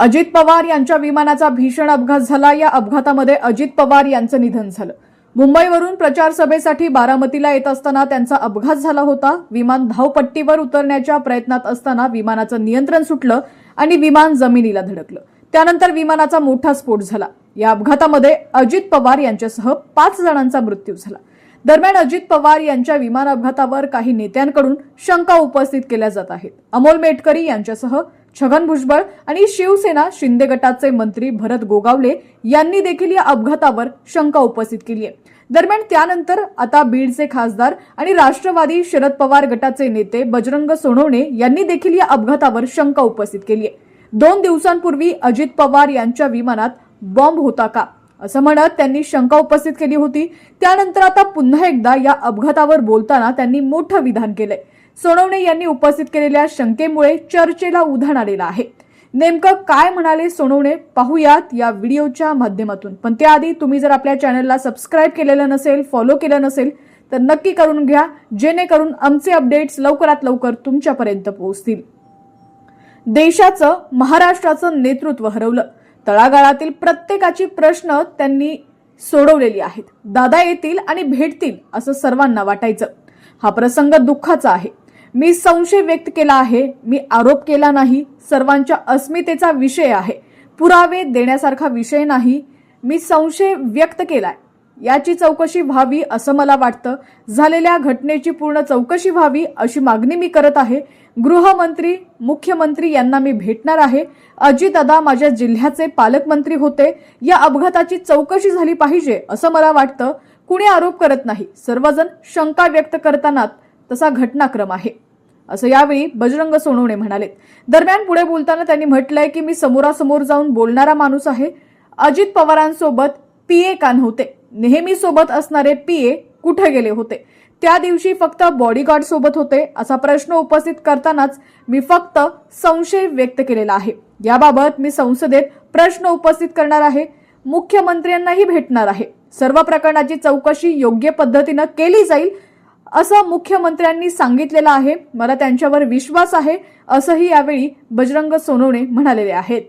अजित पवार यांच्या विमानाचा भीषण अपघात झाला. या अपघातामध्ये अजित पवार यांचं निधन झालं. मुंबईवरून प्रचार सभेसाठी बारामतीला येत असताना त्यांचा अपघात झाला होता. विमान धावपट्टीवर उतरण्याच्या प्रयत्नात असताना विमानाचं नियंत्रण सुटलं आणि विमान जमिनीला धडकलं. त्यानंतर विमानाचा मोठा स्फोट झाला. या अपघातामध्ये अजित पवार यांच्यासह पाच जणांचा मृत्यू झाला. दरम्यान अजित पवार यांच्या विमान अपघातावर काही नेत्यांकडून शंका उपस्थित केल्या जात आहेत. अमोल मेटकरी यांच्यासह छगन भुजबळ आणि शिवसेना शिंदे गटाचे मंत्री भरत गोगावले यांनी देखील या अपघातावर शंका उपस्थित केली आहे. दरम्यान त्यानंतर आता बीडचे खासदार आणि राष्ट्रवादी शरद पवार गटाचे नेते बजरंग सोनवणे यांनी देखील या अपघातावर शंका उपस्थित केली आहे. दोन दिवसांपूर्वी अजित पवार यांच्या विमानात बॉम्ब होता का? असं म्हणत त्यांनी शंका उपस्थित केली होती. त्यानंतर आता पुन्हा एकदा या अपघातावर बोलताना त्यांनी मोठं विधान केलंय. सोनवणे यांनी उपस्थित केलेल्या शंकेमुळे चर्चेला उधाण आलेलं आहे. नेमकं काय म्हणाले सोनवणे पाहूयात या व्हिडिओच्या माध्यमातून. पण त्याआधी तुम्ही जर आपल्या चॅनलला सबस्क्राईब केलेलं नसेल फॉलो केलं नसेल तर नक्की करून घ्या जेणेकरून आमचे अपडेट्स लवकरात लवकर तुमच्यापर्यंत पोहोचतील. देशाचं महाराष्ट्राचं नेतृत्व हरवलं. तळागाळातील प्रत्येकाची प्रश्न त्यांनी सोडवलेली आहेत. दादा येतील आणि भेटतील असं सर्वांना वाटायचं. हा प्रसंग दुःखाचा आहे. मी संशय व्यक्त केला आहे. मी आरोप केला नाही. सर्वांच्या अस्मितेचा विषय आहे. पुरावे देण्यासारखा विषय नाही. मी संशय व्यक्त केलाय. याची चौकशी व्हावी असं मला वाटतं. झालेल्या घटनेची पूर्ण चौकशी व्हावी अशी मागणी मी करत आहे. गृहमंत्री मुख्यमंत्री यांना मी भेटणार आहे. अजितदादा माझ्या जिल्ह्याचे पालकमंत्री होते. या अपघाताची चौकशी झाली पाहिजे असं मला वाटतं. कुणी आरोप करत नाही. सर्वजण शंका व्यक्त करताना तसा घटनाक्रम आहे. असं यावेळी बजरंग सोनवणे म्हणाले. दरम्यान पुढे बोलताना त्यांनी म्हटलंय की मी समोरासमोर जाऊन बोलणारा माणूस आहे. अजित पवारांसोबत पीए का नव्हते नेहमी सोबत असणारे पीए कुठे गेले होते? त्या दिवशी फक्त बॉडीगार्ड सोबत होते असा प्रश्न उपस्थित करतानाच मी फक्त संशय व्यक्त केलेला आहे. याबाबत मी संसदेत प्रश्न उपस्थित करणार आहे. मुख्यमंत्र्यांनाही भेटणार आहे. सर्व प्रकरणाची चौकशी योग्य पद्धतीनं केली जाईल असं मुख्यमंत्र्यांनी सांगितलेलं आहे. मला त्यांच्यावर विश्वास आहे असंही यावेळी बजरंग सोनवणे म्हणालेले आहेत.